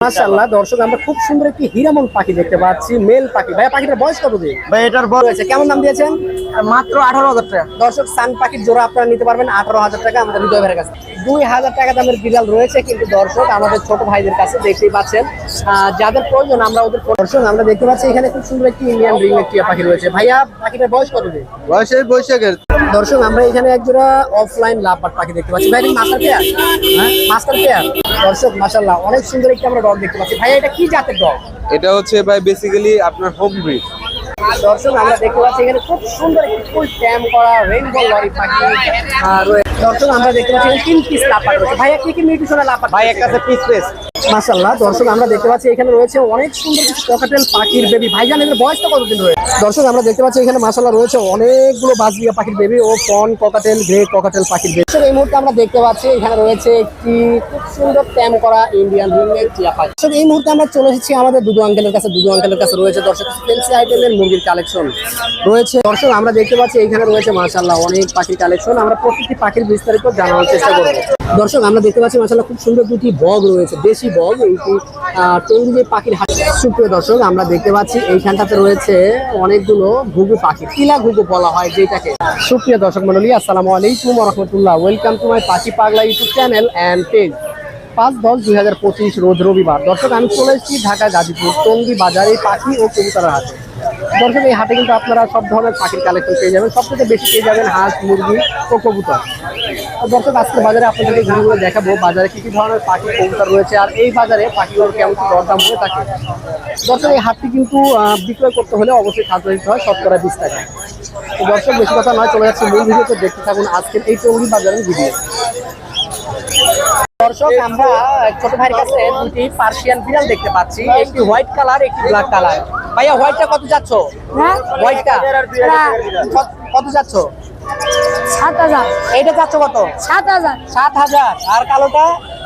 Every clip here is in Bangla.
মাশাআল্লাহ দর্শক আমরা খুব সুন্দর একটি হিরামন পাখি দেখতে পাচ্ছি মেল পাখি। ভাইয়া পাখিটার বয়স কত দিন ভাই এটার বয়স হয়েছে কেমন দাম দিয়েছেন? মাত্র আঠারো হাজার টাকা। দর্শক সান পাখির জোড়া আপনারা নিতে পারবেন আঠারো হাজার টাকা আমাদের হৃদয় ভাইয়ের কাছে। দুই হাজার টাকা দামের বিড়াল রয়েছে কিন্তু দর্শক আমাদের ছোট ভাইদের কাছে দেখতেই পাচ্ছেন আহ, যাদের প্রয়োজন আমরা ওদের দর্শক আমরা দেখতে পাচ্ছি এখানে খুব সুন্দর একটি ইন্ডিয়ান রিং টিয়া পাখি রয়েছে। ভাইয়া পাখিটার বয়স কত দিন বয়স এই বৈশাখের। দর্শক আমরা এখানে একজোড়া অফলাইন লাভবাট পাখি দেখতে পাচ্ছি। ভাই মাস্টার পেয়ার হ্যাঁ? মাস্টার পেয়ার দর্শক মাশাল্লাহ অনেক সুন্দর একটি আমরা ডগ দেখতে পাচ্ছি। ভাইয়া এটা কি জাতের ডগ এটা হচ্ছে ভাই বেসিক্যালি আপনার হোম ব্রিড দর্শক আমরা দেখতে পাচ্ছি এখানে খুব সুন্দর একটি ফুল ট্যাম করা রেইনবো লরি পাখি আর দর্শক আমরা দেখতে পাচ্ছি তিন পিস লাপাট রয়েছে। ভাইয়া কি কি মিউটিশনের লাপাট ভাই এক কাছে পিস পিস মাশাল্লাহ দর্শক, আমরা দেখতে পাচ্ছি এখানে রয়েছে অনেক সুন্দর কিছু ককাটেল পাখির বেবি ভাইজান, এদের বয়সটা কতদিন রয়েছে দর্শক, আমরা দেখতে পাচ্ছি এখানে মাশাল্লাহ রয়েছে অনেকগুলো বাজবিয়া পাখির বেবি ও ফন ককাটেল গ্রে ককাটেল পাখির বেবি এই মুহূর্তে আমরা দেখতে পাচ্ছি এখানে রয়েছে একটি খুব সুন্দর ট্যাম করা ইন্ডিয়ান রিংয়ের টিয়া পাখি। দর্শক, এই মুহূর্তে আমরা চলে এসেছি আমাদের দুদু আঙ্কেলের কাছে। দুদু আঙ্কেলের কাছে রয়েছে, দর্শক ফেন্সি আইটেমের মুরগির কালেকশন রয়েছে। দর্শক, আমরা দেখতে পাচ্ছি এখানে রয়েছে মাশাল্লাহ অনেক পাখির কালেকশন আমরা প্রতিটি পাখির বিস্তারিত জানানোর চেষ্টা করব। দর্শক, আমরা দেখতে পাচ্ছি মাশাল্লাহ খুব সুন্দর দুটি বগ রয়েছে, দেশি বগ এইটি টঙ্গি যে পাখির হাট সুপ্রিয় দর্শক, আমরা দেখতে পাচ্ছি, এইখানটাতে রয়েছে অনেকগুলো ঘুঘু পাখি কিলা ঘুঘু বলা হয় যেটাকে। সুপ্রিয় দর্শক মন্ডলী আসসালামু আলাইকুম রহমতুল্লাহ। ওয়েলকাম টু মাই পাখি পাগলা ইউটিউব চ্যানেল অ্যান্ড পেজ পাঁচ দশ দুই হাজার পঁচিশ রোজ রবিবার। দর্শক, আমি চলে এসেছি ঢাকা, গাজীপুর, টঙ্গি বাজারে পাখি ও কবুতরের হাটে। দর্শক, এই হাটে কিন্তু আপনারা সব ধরনের পাখির কালেকশন পেয়ে যাবেন। সবথেকে বেশি পেয়ে যাবেন হাঁস, মুরগি ও কবুতর। দর্শক আজকে বাজারে আপনাদেরকে ঘুরে দেখাবো। বাজারে কি কি ধরনের পাখি কবুতর রয়েছে আর এই বাজারে পাখিগুলোর কেমন কি দরদাম হয়ে থাকে? দর্শক এই হাটটি কিন্তু বিক্রয় করতে হলে অবশ্যই খাদ্য দিতে হয় শতকরা বিশ টাকা। তো দর্শক বেশি কথা নয় চলে যাচ্ছে মূল ভিডিওতে। দেখতে থাকুন আজকের এই টঙ্গি বাজারের ভিডিও। দর্শক আমরা ছোট ভাইয়ের কাছে দুটি পার্সিয়ান বিড়াল দেখতে পাচ্ছি। একটি হোয়াইট কালার একটি ব্ল্যাক কালার। ভাইয়া হোয়াইটটা কত যাচ্ছ? হ্যাঁ? হোয়াইটটা? কত- যাচ্ছ? সাত হাজার। এইটা যাচ্ছ কত? সাত হাজার। সাত হাজার। আর কালোটা?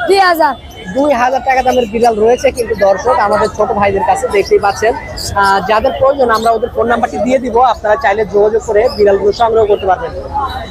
দুই হাজার। দুই হাজার টাকা দামের বিড়াল রয়েছে কিন্তু দর্শক আমাদের ছোট ভাইদের কাছে দেখতেই পাচ্ছেন। যাদের প্রয়োজন আমরা ওদের ফোন নাম্বারটি দিয়ে দিব। আপনারা চাইলে যোগাযোগ করে বিড়ালগুলো সংগ্রহ করতে পারবেন।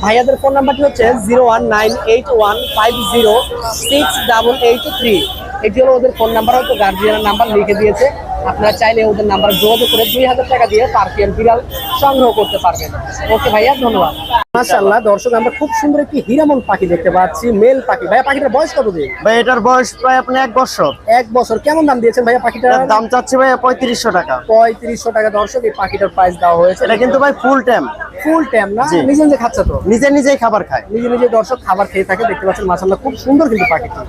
ভাইয়াদের ফোন নাম্বারটি হচ্ছে zero one nine eight one five zero six double eight three এটি হলো ওদের ফোন নাম্বার হয়তো গার্জিয়ানের নাম্বার লিখে দিয়েছে। আপনারা চাইলে ওদের নাম্বার যোগাযোগ করে দুই হাজার টাকা দিয়ে পার্সিয়ান বিড়াল সংগ্রহ করতে পারবেন। ওকে ভাইয়া, ধন্যবাদ। মাশাআল্লাহ দর্শক আমরা খুব সুন্দর একটি হিরামন পাখি দেখতে পাচ্ছি মেল পাখি। ভাইয়া পাখিটার বয়স কত দিন? ভাই এটার বয়স প্রায় আপনি এক বছর। এক বছর। কেমন দাম দিয়েছেন ভাইয়া পাখিটার? দাম চাচ্ছি ভাই পঁয়ত্রিশশো টাকা। পঁয়ত্রিশশো টাকা। দর্শক এই পাখিটার প্রাইস দেওয়া হয়েছে। এটা কিন্তু ভাই ফুল টাইম ফুল টাইম না? নিজে নিজে খাচ্ছে তো? নিজে নিজেই খাবার খায়। নিজে নিজে দর্শক খাবার খেয়ে থাকে দেখতে পাচ্ছেন মাসাল্লাহ খুব সুন্দর কিন্তু পাখিটি।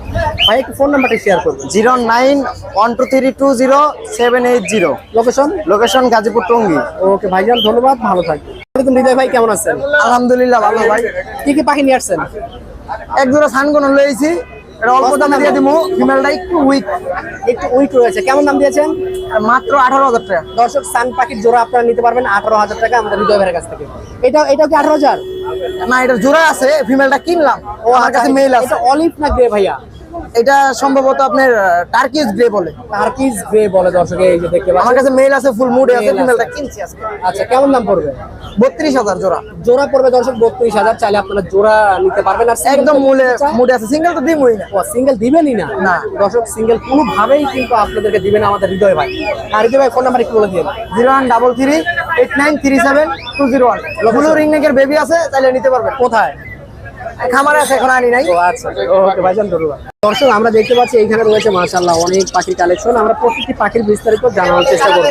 ভাই একটু ফোন নাম্বারটা শেয়ার করবেন। Zero nine one two three two zero seven eight zero. Location location Gazipur Tongi. Okay ভাইজান ধন্যবাদ ভালো থাকবেন। হৃদয় ভাই কেমন আছেন? আলহামদুলিল্লাহ ভালো ভাই। কি কি পাখি নিয়ে আসছেন? এক জোড়া সানগন লইছি এটা অল্প দামে দিয়ে দিব ফিমেলটা একটু উইক একটু উইক রয়েছে। কেমন দাম দিয়েছেন? মাত্র আঠারো হাজার টাকা। দর্শক সান পাখির জোড়া আপনারা নিতে পারবেন আঠারো হাজার টাকা আমাদের হৃদয় ভাইয়ের কাছ থেকে। এটা এটাও কি আঠারো হাজার? না এটা জোড়া আছে ফিমেলটা কিনলাম। ও আমার কাছে মেল আছে। অলিভ না গ্রে ভাইয়া? এটা সম্ভবত আপনার টার্কিস গ্রে বলে। টার্কিস গ্রে বলে দর্শক এই যে দেখতে আমার কাছে মেল আছে ফুল মুডে আছে Mail আছে। ফিমেলটা কিনছি আজকে। আচ্ছা কেমন দাম পড়বে? বত্রিশ হাজার জোড়া। জোড়া পড়বে দর্শক বত্রিশ হাজার। চাইলে আপনারা জোড়া নিতে পারবেন। আর একদম মূলে মুডে আছে সিঙ্গেল তো দিমই না। সিঙ্গেল দিবেনই না? না। দর্শক সিঙ্গেল কোনোভাবেই কিন্তু আপনাদেরকে দিবেন আমাদের হৃদয় ভাই। আর হৃদয় ভাই ফোন নাম্বার একটু বলে দিয়ে zero one double three eight nine three seven two zero one. Blue ring নেকের বেবি আছে তাহলে নিতে পারবেন। কোথায়? খামারে আছে এখন আনি নাই। ও আচ্ছা ওকে ভাইজান ধন্যবাদ। দর্শক আমরা দেখতে পাচ্ছি এইখানে রয়েছে মাশাআল্লাহ অনেক পাখির কালেকশন আমরা প্রতিটি পাখির বিস্তারিত জানানোর চেষ্টা করব।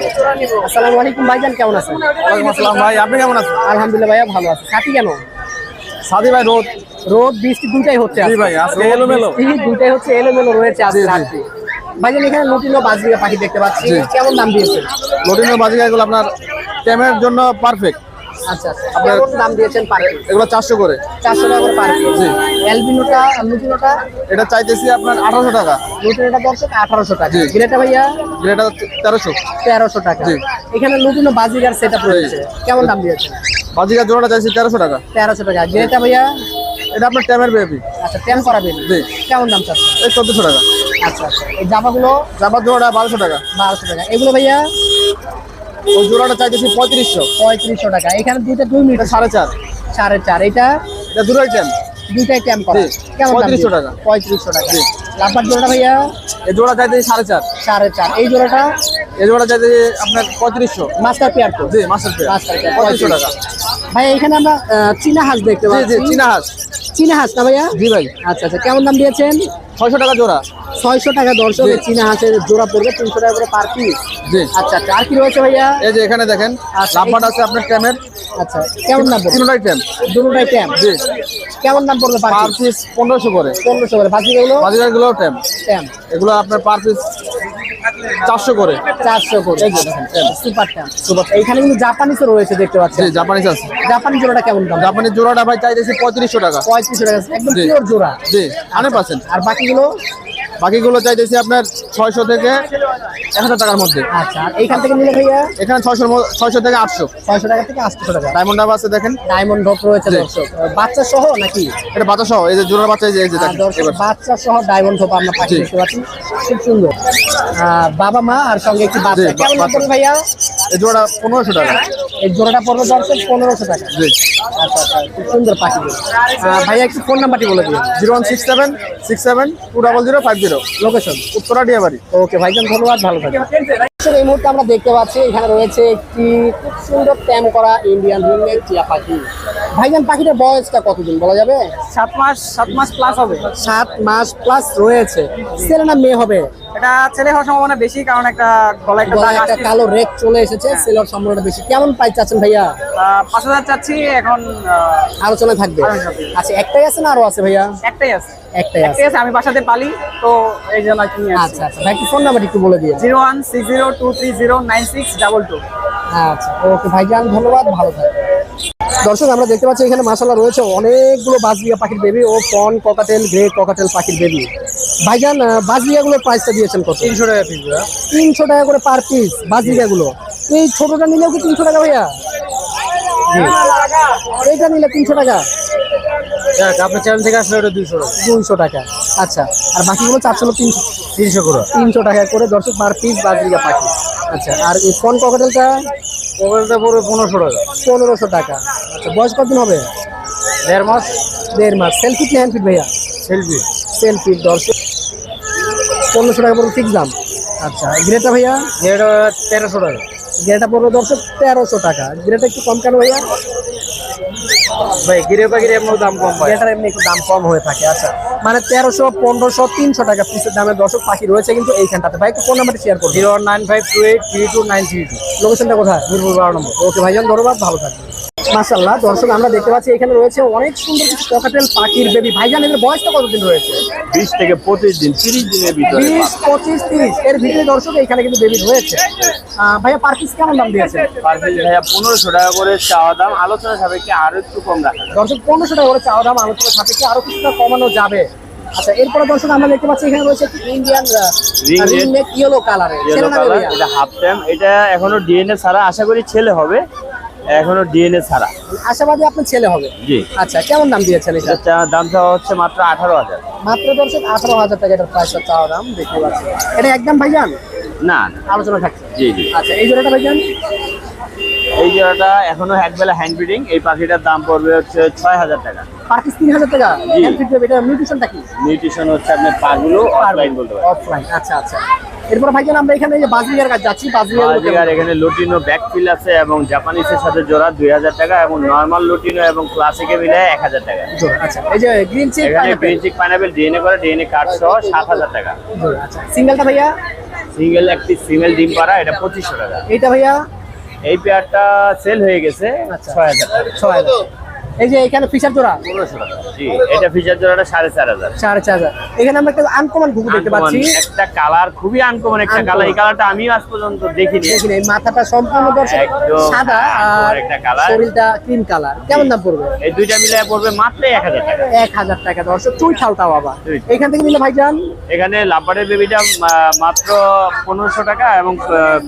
আসসালামু আলাইকুম ভাইজান কেমন আছেন? ওয়ালাইকুম আসসালাম ভাই আপনি কেমন আছেন? আলহামদুলিল্লাহ ভাইয়া ভালো আছে। সাথী কেন? সাদি ভাই রোদ। রোদ বৃষ্টি দুইটাই হচ্ছে জি ভাই, আজকে এলোমেলো। দুইটাই হচ্ছে এলোমেলো রয়েছে আজকে রাত্রে। ভাইজান এখানে নতুন বাজরিয়া পাখি দেখতে পাচ্ছি। কেমন দাম দিয়েছেন? লোডিনো বাজিকাগুলো আপনার ক্যামেরার জন্য পারফেক্ট আচ্ছা আচ্ছা। কেমন দাম দিয়েছেন পার এগুলো চারশো করে। চারশো টাকা করে পার জি। অ্যালবিনোটা লুটিনোটা এটা চাইতেছি আপনার আঠারোশো টাকা। লুটিনোটা দর্শক আঠারোশো টাকা। গ্রেটা ভাইয়া? তেরোশো। তেরোশো টাকা। জি। এখানে লুটিনো বাজিগার সেট আপ রয়েছে। কেমন দাম দিয়েছেন? বাজিকার জোড়াটা চাইছি তেরোশো টাকা। তেরোশো টাকা। গ্রেটা ভাইয়া? এটা আপনার ট্যামের বেবি আচ্ছা টেন করাবেন জি। কেমন দাম চাচ্ছে এই চোদ্দশো টাকা। আচ্ছা আচ্ছা। এই জামাগুলো? জামার জোড়াটা বারোশো টাকা। বারোশো টাকা। এগুলো ভাইয়া? ওই জোড়াটা চাইতেছি পঁয়ত্রিশশো। পঁয়ত্রিশশো টাকা। এখানে দুইটা দুই মিনিট সাড়ে চার। সাড়ে চার। এটা এটা দুটোই দুইটাই ট্যাম করা। কেমন দাম 3500 দিয়ে? টাকা। 3500 টাকা। জোড়াটা ভাইয়া? এই জোড়া চাইতে সাড়ে চার। সাড়ে চার। এই জোড়াটা? এই জোড়া চাইতে আপনার পঁয়ত্রিশশো। মাস্টার পেয়ার তো? জি মাসের পেয়ার মাস্টার পেয়ার পঁয়ত্রিশশো টাকা। ভাই এখানে আমরা চীনা হাঁস দেখতে পাচ্ছি চীনা হাঁস চীনা হাঁস না ভাইয়া? জি ভাই। আচ্ছা আচ্ছা। কেমন দাম দিয়েছেন? ছয়শো টাকা জোড়া। ছয়শো টাকা দর্শক। চীনা হাঁসের জোড়া পড়বে তিনশো টাকা করে পার পিস আচ্ছা আচ্ছা আর কি রয়েছে ভাইয়া? এই যে এখানে দেখেন আচ্ছা, লাভবাট আছে আপনার ট্যামের আচ্ছা কেমন দাম তিনটাই ট্যাম দুটোটাই ট্যাম জি। কেমন দাম পড়বে পার পিস পনেরোশো করে। পনেরোশো করে। বাকি এগুলো বাজারগুলো ট্যাম ট্যাম এগুলো আপনার পার পিস চারশো করে। চারশো করে। সুপার সুপার এইখানে কিন্তু রয়েছে দেখতে জাপানিজ আছে। জাপানি জোড়াটা কেমন দাম? জোড়াটা ভাই চাইতেছি পঁয়ত্রিশশো টাকা। পঁয়ত্রিশশো টাকা। একদম। পিওর জোড়া। জি হান্ড্রেড পার্সেন্ট। আর বাকিগুলো? বাকিগুলো চাইতেছি আপনার ছয়শো থেকে এক হাজার টাকার মধ্যে। আচ্ছা এইখান থেকে নিলে ভাইয়া? এখানে ছয়শো ছয়শো থেকে আটশো। ছয়শো টাকা থেকে আটশো টাকা। ডায়মন্ড ডাব আছে দেখেন। ডায়মন্ড ড্রপ রয়েছে দর্শক। বাচ্চা সহ নাকি? এটা বাচ্চা সহ এই যে জোড়ার বাচ্চা এই যে বাচ্চা সহ ডায়মন্ড ড্রপ আমরা পাখি দেখতে পাচ্ছি খুব সুন্দর। বাবা মা আর সঙ্গে একটি বাচ্চা। কেমন ভাইয়া? এই জোড়া পনেরোশো টাকা। এই জোড়াটা পড়বে দর্শক পনেরোশো টাকা। জি। খুব সুন্দর পাখি। ভাইয়া একটু ফোন নাম্বারটি বলে দিন zero one six seven six seven two double zero five zero. Location Uttara Diabari. Okay ভাইজান ধন্যবাদ ভালো থাকবেন। দর্শক, এই মুহূর্তে আমরা দেখতে পাচ্ছি এখানে রয়েছে একটি খুব সুন্দর ট্যাম করা ইন্ডিয়ান রিংনেক টিয়া পাখি। ভাইজান পাখিটার বয়সটা কতদিন বলা যাবে? সাত মাস সাত মাস প্লাস হবে। সাত মাস প্লাস রয়েছে। ছেলে না মেয়ে হবে? এটা ছেলে হওয়ার সম্ভাবনা বেশি কারণ একটা গলায় একটা কালো রেক চলে এসেছে সেলার সম্ভাবনা বেশি। কেমন প্রাইস চাচ্ছেন ভাইয়া? পাঁচ হাজার চাচ্ছি এখন আলোচনা থাকবে। আচ্ছা একটাই আছে না আরও আছে ভাইয়া? একটাই আছে। একটাই আছে। আমি বাসাতে পালি তো এই জন্য আচ্ছা আচ্ছা। ভাই ফোন নাম্বার একটু বলে দিয়ে zero one six zero two three zero nine six double two আচ্ছা ওকে ভাইজান ধন্যবাদ ভালো থাকবেন। দর্শক আমরা দেখতে পাচ্ছি এখানে মাসালা রয়েছে অনেকগুলো বাজরিয়া পাখির বেবি ও পন ককাটেল গ্রে ককাটেল পাখির বেবি ভাইজান বাজরিয়াগুলোর প্রাইসটা দিয়েছেন কত? তিনশো টাকা পিস তিনশো টাকা করে পার পিস বাজরিয়াগুলো। এই ছোটটা নিলেও কি তিনশো টাকা ভাইয়া। এইটা নিলে তিনশো টাকা? আপনার চ্যানেল থেকে আসলে ওটা দুইশো টাকা। দুইশো টাকা। আচ্ছা আর বাকিগুলো চারশো তিনশো তিনশো করে। তিনশো টাকা করে দর্শক পার পিস বাজরিয়া পাখি। আচ্ছা আর এই ফোন ককাটেলটা মোবাইলটা পড়বে পনেরোশো টাকা। পনেরোশো টাকা। আচ্ছা বয়স কতদিন হবে? দেড় মাস। দেড় মাস। সেলফি কি হ্যান্ড ফিট ভাইয়া। সেলফি সেলফি দর্শক। পনেরোশো টাকা পড়বে ফিক্স দাম। আচ্ছা গ্রেটা ভাইয়া? এটা তেরোশো টাকা। গ্রেটা পড়বে দর্শক তেরোশো টাকা। গ্রেটা একটু কম কেন ভাইয়া? ভাই গিরে পাখির এমন দাম কম পায় গ্রেটার এমনি একটু দাম কম হয়ে থাকে আচ্ছা। মানে তেরোশো পনেরোশো তিনশো টাকা পিসের দামের দর্শক পাখি রয়েছে কিন্তু এইখানটাতে। ভাই একটু ফোন নাম্বারটি শেয়ার করব zero nine five two eight three two nine three two. লোকেশনটা কোথায়? মিরপুর বারো নম্বর। ওকে ভাইজান ধন্যবাদ ভালো থাকবেন। মাশাল্লাহ দর্শক আমরা দেখতে পাচ্ছি এখানে রয়েছে অনেক সুন্দর কিছু ককাটেল পাখির বেবি ভাইজান এদের বয়সটা কতদিন রয়েছে? বিশ থেকে পঁচিশ দিন তিরিশ দিনের ভিতরে বিশ পঁচিশ তিরিশ। এর ভিতরে দর্শক এখানে কিন্তু বেবি রয়েছে। ভাইয়া পার পিস কেমন দাম দিয়েছে পার পিস ভাইয়া পনেরোশো টাকা করে চাওয়া দাম। আলোচনা সাপেক্ষে আরও একটু কম রাখা দর্শক পনেরোশো টাকা করে চাওয়া দাম আলোচনা সাপেক্ষে আরও কিছুটা কমানো যাবে। আচ্ছা এরপরে দর্শক আমরা দেখতে পাচ্ছি এখানে রয়েছে ইন্ডিয়ান রিং নেক ইয়েলো কালারের ইয়েলো কালার এটা হাফ টাইম এটা এখনও ডিএনএ ছাড়া আশা করি ছেলে হবে এখনও ডিএনএ ছাড়া। আশাবাদী আপনার ছেলে হবে? জি। আচ্ছা কেমন দাম দিয়েছেন এটা? দাম চাওয়া হচ্ছে মাত্র আঠারো হাজার। মাত্র দর্শক আঠারো হাজার টাকা এটার প্রাইসটা চাওয়া দাম দেখতে পাচ্ছি এটা একদম ভাইজান? না না। আলোচনা থাকছে। জি জি। আচ্ছা এই জোড়াটা ভাইজান? এই জোড়াটা এখনও একবেলা হ্যান্ড ব্রিডিং এই পাখিটার দাম পড়বে হচ্ছে ছয় হাজার টাকা। পার পিস তিন হাজার টাকা এটা নিউট্রিশনটা কি? নিউট্রিশন হচ্ছে আপনার পাগুলো অফলাইন বলতে পারেন। অফলাইন আচ্ছা আচ্ছা। এরপর ভাইজান আমরা এখানে যে বাজরিয়ার কাছে যাচ্ছি বাজরিয়ার এখানে লুটিনো ব্যাকফিল আছে এবং জাপানিসের সাথে জোড়া দুই হাজার টাকা এবং নর্মাল লুটিনো এবং ক্লাসিকে মিলে এক হাজার টাকা আচ্ছা। এই যে গ্রিন চিক এখানে বেঞ্চিক পাইনাপেল ডিএনএ করে ডিএনএ কার্ড সহ সাত হাজার টাকা। আচ্ছা সিঙ্গেলটা ভাইয়া? সিঙ্গেল একটি সিঙ্গেল ডিম পাড়া এটা পঁচিশশো টাকা। এইটা ভাইয়া? এই পেয়ারটা সেল হয়ে গেছে আচ্ছা। ছয় হাজার ছয় হাজার এই যে এখানে ফিশার জোড়া? পনেরোশো টাকা। জি এটা ফিচার জোড়াটা সাড়ে চার হাজার। সাড়ে চার হাজার। এখানে আমরা একটা আনকমন ঘুঘু দেখতে পাচ্ছি। একটা কালার খুবই আনকমন একটা কালার এই কালারটা আমিও আজ পর্যন্ত দেখিনি। দেখুন। এই মাথাটা সম্পূর্ণ দর্শক সাদা আর একটা colour। শরীরটা ক্রিম কালার কেমন দাম পড়বে? এই দুইটা মিলে পড়বে মাত্র এক হাজার টাকা। এক হাজার টাকা দর্শক। চুই আবার। চুই। এখান থেকে নিলে ভাইজান? এখানে লাম্বারের বেবিটা মাত্র পনেরোশো টাকা এবং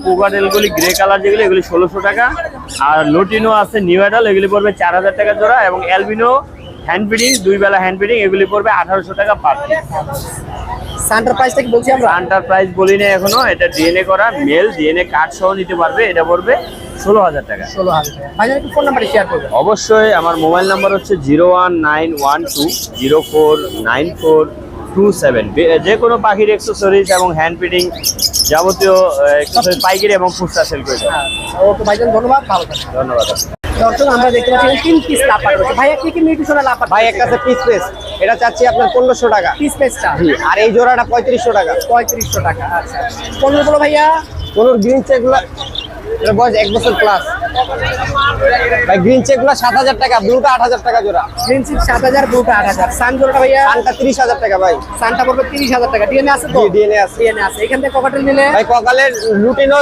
কুগাডেলগুলি গ্রে কালার যেগুলি এগুলি ষোলোশো টাকা। আর লোটিনো আছে নিউ অ্যাডাল এগুলি পড়বে চার হাজার টাকা জোড়া। এবং অ্যালবিনো হ্যান্ড ফিডিং দুই বেলা হ্যান্ড ফিডিং এগুলি পড়বে আঠারোশো টাকা পার সান্টার প্রাইসটা কি বলছি আমরা? আন্টার প্রাইস বলি না এখনও এটা ডিএনএ করা মেল ডিএনএ কার্ড সহ নিতে পারবে এটা পড়বে ষোলো হাজার টাকা। ষোলো হাজার টাকা। ফোন নাম্বারটা শেয়ার করবেন। অবশ্যই আমার মোবাইল নাম্বার হচ্ছে zero one nine one two zero four nine four two seven. যে কোনো পাখির এক্সেসরিজ এবং হ্যান্ড ফিটিং যাবতীয় পাইকারি এবং খুচরা সেল করে ওকে ভাইজান ধন্যবাদ ভালো থাকবেন। ধন্যবাদ দর্শক আমরা দেখতে পাচ্ছি তিন পিস লাপাট রয়েছে। ভাইয়া কি কি নিউট্রিশনাল লাপাট ভাই একটা আছে পিস পেস এটা চাচ্ছি আপনার পনেরোশো টাকা। পিস পেসটা আর এই জোড়াটা পঁয়ত্রিশশো টাকা। পঁয়ত্রিশশো টাকা আচ্ছা। পনেরো গুলো ভাইয়া? কোন গ্রিন চেকগুলো এটা বয়স এক বছর প্লাস ভাই গ্রিন চেকগুলো সাত হাজার টাকা ব্লুটা আট হাজার টাকা জোড়া। প্রিন্সিপ সাত হাজার দুটো আট হাজার। সান জোড়াটা ভাইয়া? কানটা তিরিশ হাজার টাকা ভাই। সানটা পড়বে তিরিশ হাজার টাকা। ডিএনএ আছে তো? DNA আছে। ডিএনএ আছে। এখান থেকে ককাটেল নিলে? ভাই ককালের লুটিনো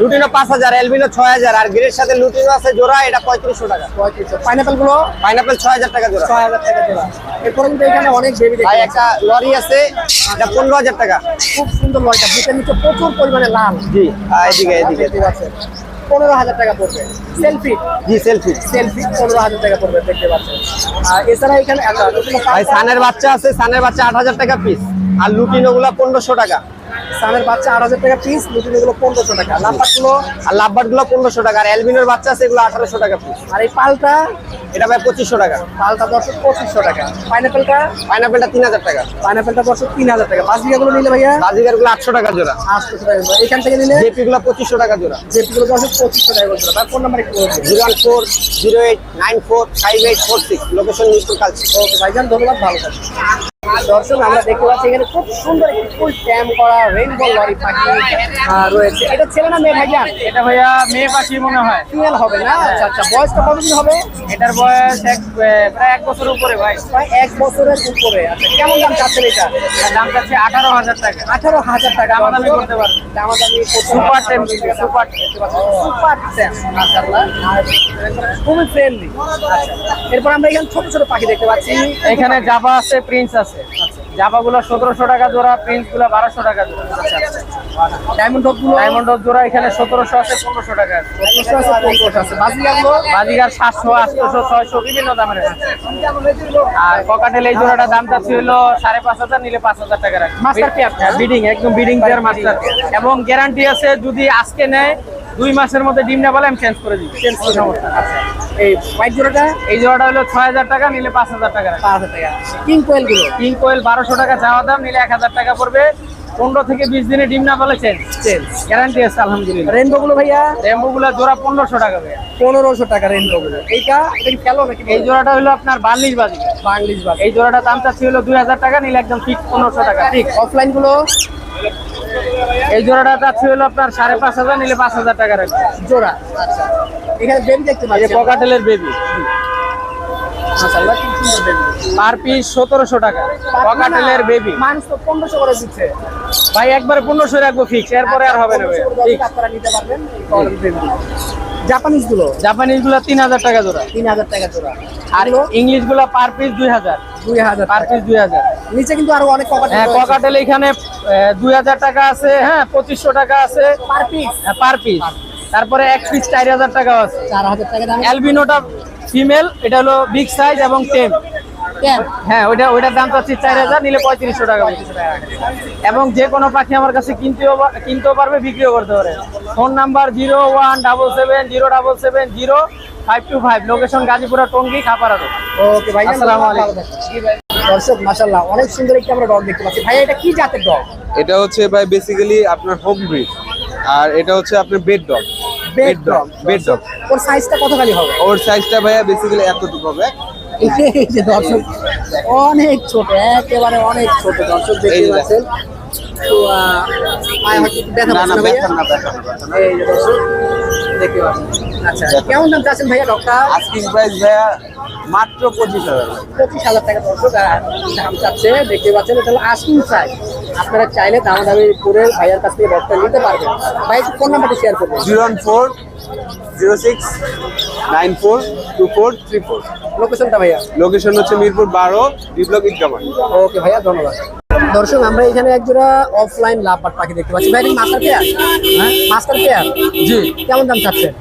লুটিনো পাঁচ হাজার এলবিনো ছয় হাজার আর গ্রের সাথে লুটিনো আছে জোড়া এটা পঁয়ত্রিশশো টাকা। পঁয়ত্রিশশো। পাইনাপেলগুলো পাইনাপেল ছয় হাজার টাকা জোড়া। ছয় হাজার টাকা জোড়া। এরপরে কিন্তু এখানে অনেক বেবি ভাই একটা লরি আছে এটা পনেরো হাজার টাকা। খুব সুন্দর লয়টা বুকের নিচে প্রচুর পরিমাণে লাল। জি এদিকে এদিকে। দেখতে পাচ্ছেন। পনেরো হাজার টাকা পড়বে। সেলফি? জি সেলফি। সেলফি পনেরো হাজার টাকা পড়বে দেখতে পাচ্ছেন। আর এছাড়া এখানে সানের বাচ্চা আছে সানের বাচ্চা আট হাজার টাকা পিস আর লুটিনো গুলা পনেরোশো টাকা। সানের বাচ্চা আট হাজার টাকা পিস নতুন এগুলো পনেরোশো টাকা। লাম্বারগুলো আর লাভবারগুলো পনেরোশো টাকা। আর এলবিনোর বাচ্চা আছে এগুলো আঠারোশো টাকা পিস আর এই পালটা এটা ভাই পঁচিশশো টাকা। পালটা দশ পঁচিশশো টাকা। পাইনাপেলটা? পাইনাপেলটা তিন হাজার টাকা। পাইনাপেলটা দশ তিন হাজার টাকা। পাঁচ বিঘাগুলো নিলে ভাইয়া? বাজিগারগুলো আটশো টাকা জোড়া। আটশো টাকা করে। এখান থেকে নিলে? জেপি গুলো পঁচিশশো টাকা জোড়া। যেগুলো দশ পঁচিশশো টাকা করে ভাই ফোন নাম্বার একটু zero one four zero eight nine four five eight four six. Location news কালচি ওকে ভাইজান ধন্যবাদ ভালো থাকবেন। দর্শক আমরা দেখতে পাচ্ছি এখানে খুব সুন্দর একটি ফুল ট্যাম করা রেইনবো লরি পাখি রয়েছে। এটা ছেলে না মেয়ে ভাইজান এটা ভাইয়া মেয়ে পাখি মনে হয়। ফিমেল হবে না? আচ্ছা আচ্ছা বয়সটা কতদিন হবে? এটার বয়স এক প্রায় এক বছর উপরে ভাই। প্রায় এক বছরের উপরে। আচ্ছা কেমন দাম চাচ্ছেন এটা? দাম চাচ্ছে আঠারো হাজার টাকা। আঠারো হাজার টাকা। দামাদামি করতে পারবেন। দামাদামি super tame super super tame খুবই ফ্রেন্ডলি আচ্ছা এরপর আমরা এখানে ছোট ছোট পাখি দেখতে পাচ্ছি। এখানে জাবা আছে প্রিন্স আছে। জাবা গুলো সতেরোশো টাকা জোড়া প্রিন্সগুলো বারোশো টাকা জোড়া। ডায়মন্ড ডগগুলো ডায়মন্ড জোড়া এখানে সতেরোশো আছে পনেরোশো টাকা আছে। পনেরোশো আছে পনেরোশো আছে। বাজিয়াগুলো বাজিগার সাতশো আটশোশো ছয়শো বিভিন্ন দামের আছে। আর ককাটেল এই জোড়াটা দামটা ছিল সাড়ে পাঁচ হাজার নিলে পাঁচ হাজার টাকা রাখবে হ্যাঁ? বিডিং একদম বিডিং পেয়ার মাস্টার এবং গ্যারান্টি আছে যদি আজকে নেয় দুই মাসের মধ্যে ডিম না বলে আমি চেঞ্জ করে দিই। চেঞ্জ করে আচ্ছা এই হোয়াইট জোড়াটা এই জোড়াটা হলো ছয় হাজার টাকা নিলে পাঁচ হাজার টাকা পাঁচ হাজার টাকা। কিং কোয়েলগুলো? কিং কোয়েল বারোশো টাকা চাওয়া দাম নিলে এক হাজার টাকা পড়বে। পনেরো থেকে বিশ দিনে ডিম না বলে চেঞ্জ Change. গ্যারান্টি আছে আলহামদুলিল্লাহ। রেনবো গুলো ভাইয়া? গুলা জোড়া পনেরোশো টাকা ভাইয়া। পনেরোশো টাকা রেনবো গুলো। এইটা খেলো নাকি এই জোড়াটা হলো আপনার বার্লিশ বাজি। এই জোড়াটা দুই হাজার টাকা নিলে একদম ফিক্স পনেরোশো টাকা। ঠিক অফলাইনগুলো? এই জোড়াটা চাচ্ছি হলো আপনার সাড়ে পাঁচ হাজার নিলে পাঁচ হাজার টাকা রাখবে। জোড়া আচ্ছা। এখানে বেবি দেখতে পাচ্ছি ককাটেলের বেবি পার পিস সতেরোশো টাকা। ককাটেলের বেবি মানুষ তো পনেরোশো করে দিচ্ছে। ভাই একবারে পনেরোশো রাখব ফিক্স এরপরে আর হবে না আপনারা নিতে পারবেন জাপানিজগুলো জাপানিজগুলো তিন হাজার টাকা জোড়া। তিন হাজার টাকা জোড়া। আর ইংলিশগুলো পার পিস দুই হাজার। দুই হাজার পার পিস দুই হাজার। নিচে কিন্তু আরও অনেক ককাটেল হ্যাঁ। ককাটেল এখানে দুই হাজার টাকা আছে হ্যাঁ পঁচিশশো টাকা আছে। পার পিস পার পিস তারপরে এক পিস চার হাজার টাকা আছে। চার হাজার টাকা দাম। অ্যালবিনোটা ফিমেল এটা হলো বিগ সাইজ এবং টেম হ্যাঁ ওইটা ওইটার দাম চাচ্ছি চার হাজার নিলে পঁয়ত্রিশশো টাকা এবং যে কোনো পাখি আমার কাছে কিনতেও কিনতেও পারবে বিক্রিও করতে পারে। Phone number zero one double seven zero double seven zero five two five. Location Gazipura Tongi Khapara road. Okay ভাই আসসালামু আলাইকুম। দর্শক মাশাআল্লাহ অনেক সুন্দর একটি আমরা ডগ দেখতে পাচ্ছি। ভাই এটা কি জাতের ডগ এটা হচ্ছে ভাই বেসিক্যালি আপনার হোম ব্রিড আর এটা হচ্ছে আপনার bed dog bed dog bed dog ওর সাইজটা কতখানি হবে? ওর সাইজটা ভাইয়া বেসিক্যালি এতটুকু হবে। এই যে দর্শক অনেক ছোট একেবারে অনেক ছোট দর্শক দেখতে পাচ্ছেন। তো পায়ে হয়তো ব্যথা না ব্যথা না ব্যথা না ব্যথা না। এই যে দর্শক দেখতে পাচ্ছেন। আচ্ছা কেমন দাম চাচ্ছেন ভাইয়া ডগটা আস্কিং প্রাইস ভাইয়া মাত্র পঁচিশ হাজার। পঁচিশ হাজার টাকা দর্শক দাম চাচ্ছে দেখতে পাচ্ছেন এটা হলো প্রাইস আপনারা চাইলে দামাদামি করে ভাইয়ার কাছ থেকে ডগটা নিতে পারবেন। ভাই ফোন নাম্বারটা শেয়ার করবেন। Zero one four zero six nine four two four three four. লোকেশনটা ভাইয়া। লোকেশন হচ্ছে মিরপুর বারো বিপ্লব ঈদগামা ওকে ভাইয়া ধন্যবাদ। দর্শক আমরা এখানে একজোড়া অফলাইন লাভবার পাখি দেখতে পাচ্ছি। ভাই মাস্টার পেয়ার হ্যাঁ? মাস্টার পেয়ার জি। কেমন দাম চাচ্ছেন?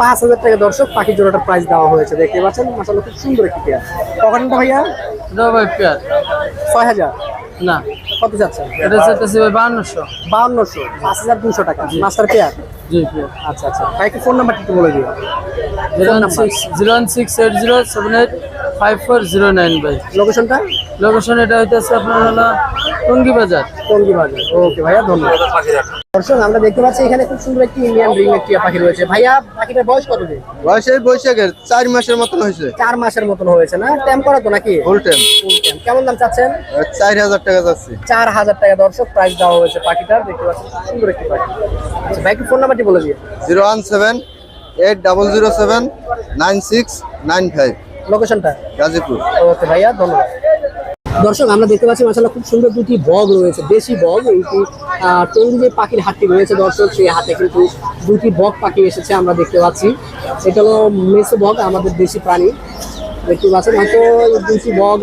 পাঁচ হাজার টাকা দর্শক পাখি জোড়াটার প্রাইস দেওয়া হয়েছে। দেখতে পাচ্ছেন মাসাল্লাহ খুব সুন্দর একটি পেয়ার পকেটটা ভাইয়া? ছয় হাজার। না। কত যাচ্ছেন এটা চাইতেছি ভাই বাহান্নশো। বাউন্নশো পাঁচ হাজার দুশো টাকা। মাস্টার পেয়ার জি আচ্ছা আচ্ছা। ভাই একটু ফোন নাম্বারটি একটু বলে দিও। Zero one six zero one six eight zero seven eight five four zero nine ভাই। লোকেশনটা লোকেশন এটা হইতেছে আপনার হলো টঙ্গি বাজার টঙ্গি বাজার ওকে ভাইয়া ধন্যবাদ। দর্শক আমরা দেখতে পাচ্ছি এখানে খুব সুন্দর একটি ইন্ডিয়ান রিং একটি পাখি রয়েছে। ভাইয়া পাখিটার বয়স কত দিন? বয়স এই বৈশাখের চার মাসের মতন হয়েছে। চার মাসের মতন হয়েছে না? ট্যাম করা তো নাকি? ফুল Full time। কেমন দাম চাচ্ছেন? চার হাজার টাকা যাচ্ছে চার হাজার টাকা। দর্শক প্রাইস দেওয়া হয়েছে পাখিটার। দেখতে পাচ্ছেন সুন্দর একটি পাখি। আচ্ছা ভাই ফোন নাম্বারটি বলে দিয়ে zero one seven eight double zero seven nine six nine five. লোকেশনটা গাজীপুর। ওকে ভাইয়া ধন্যবাদ। দর্শক আমরা দেখতে পাচ্ছি মাসাল্লাহ খুব সুন্দর দুটি বগ রয়েছে দেশি বগ। এইটি টঙ্গী যে পাখির হাটটি রয়েছে দর্শক সেই হাতে কিন্তু দুটি বগ পাখি এসেছে আমরা দেখতে পাচ্ছি। এটা হলো মেসো বগ আমাদের দেশি প্রাণী। দেখতে পাচ্ছেন হয়তো দুটি বগ।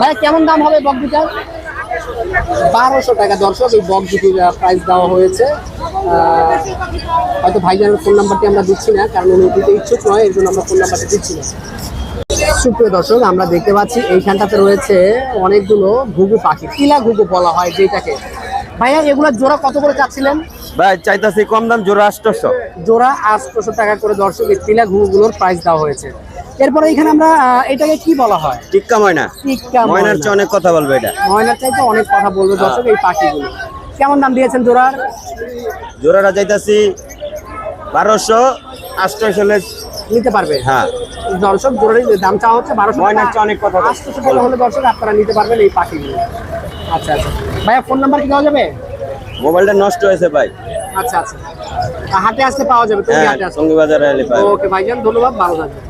ভাই কেমন দাম হবে বগ দুটার বারোশো টাকা দর্শক এই বক দুটির প্রাইস দেওয়া হয়েছে। হয়তো ভাইজানের ফোন নাম্বারটি আমরা দিচ্ছি না কারণ উনি দিতে ইচ্ছুক নয় এর জন্য আমরা ফোন নাম্বারটি দিচ্ছি না। সুপ্রিয় দর্শক আমরা দেখতে পাচ্ছি এইখানটাতে রয়েছে অনেকগুলো ঘুঘু পাখি কিলা ঘুঘু বলা হয় যেটাকে। ভাইয়া এগুলো জোড়া কত করে চাচ্ছিলেন? ভাই চাইতাছি কম দাম জোড়া আটশোশো জোড়া আটশোশো টাকা করে দর্শক এই তিলা ঘুঘুগুলোর প্রাইস দেওয়া হয়েছে। এরপরে এখানে আমরা এটাকে কি বলা হয়? টিক্কা ময়না। টিক্কা ময়নার চেয়ে অনেক কথা বলবে এটা। ময়নার চাইতে অনেক কথা বলবে দর্শক এই পাখিগুলো। কেমন দাম দিয়েছেন জোড়ার? জোড়াটা চাইতাছি বারোশো আটশোশো নিতে পারবে? হ্যাঁ। দর্শক জোড়ার দাম চাওয়া হচ্ছে বারোশো ময়নার চেয়ে অনেক কথা। আটশোশো টাকা হলে দর্শক আপনারা নিতে পারবেন এই পাখিগুলো। আচ্ছা আচ্ছা। ভাইয়া ফোন নাম্বার কি দেওয়া যাবে? মোবাইলটা নষ্ট হয়েছে ভাই। আচ্ছা আচ্ছা। হাটে আসতে পাওয়া যাবে তুমি হ্যাঁ হাটে আসতে সঙ্গী বাজারে ওকে ভাইজান ধন্যবাদ ভালো থাকবেন।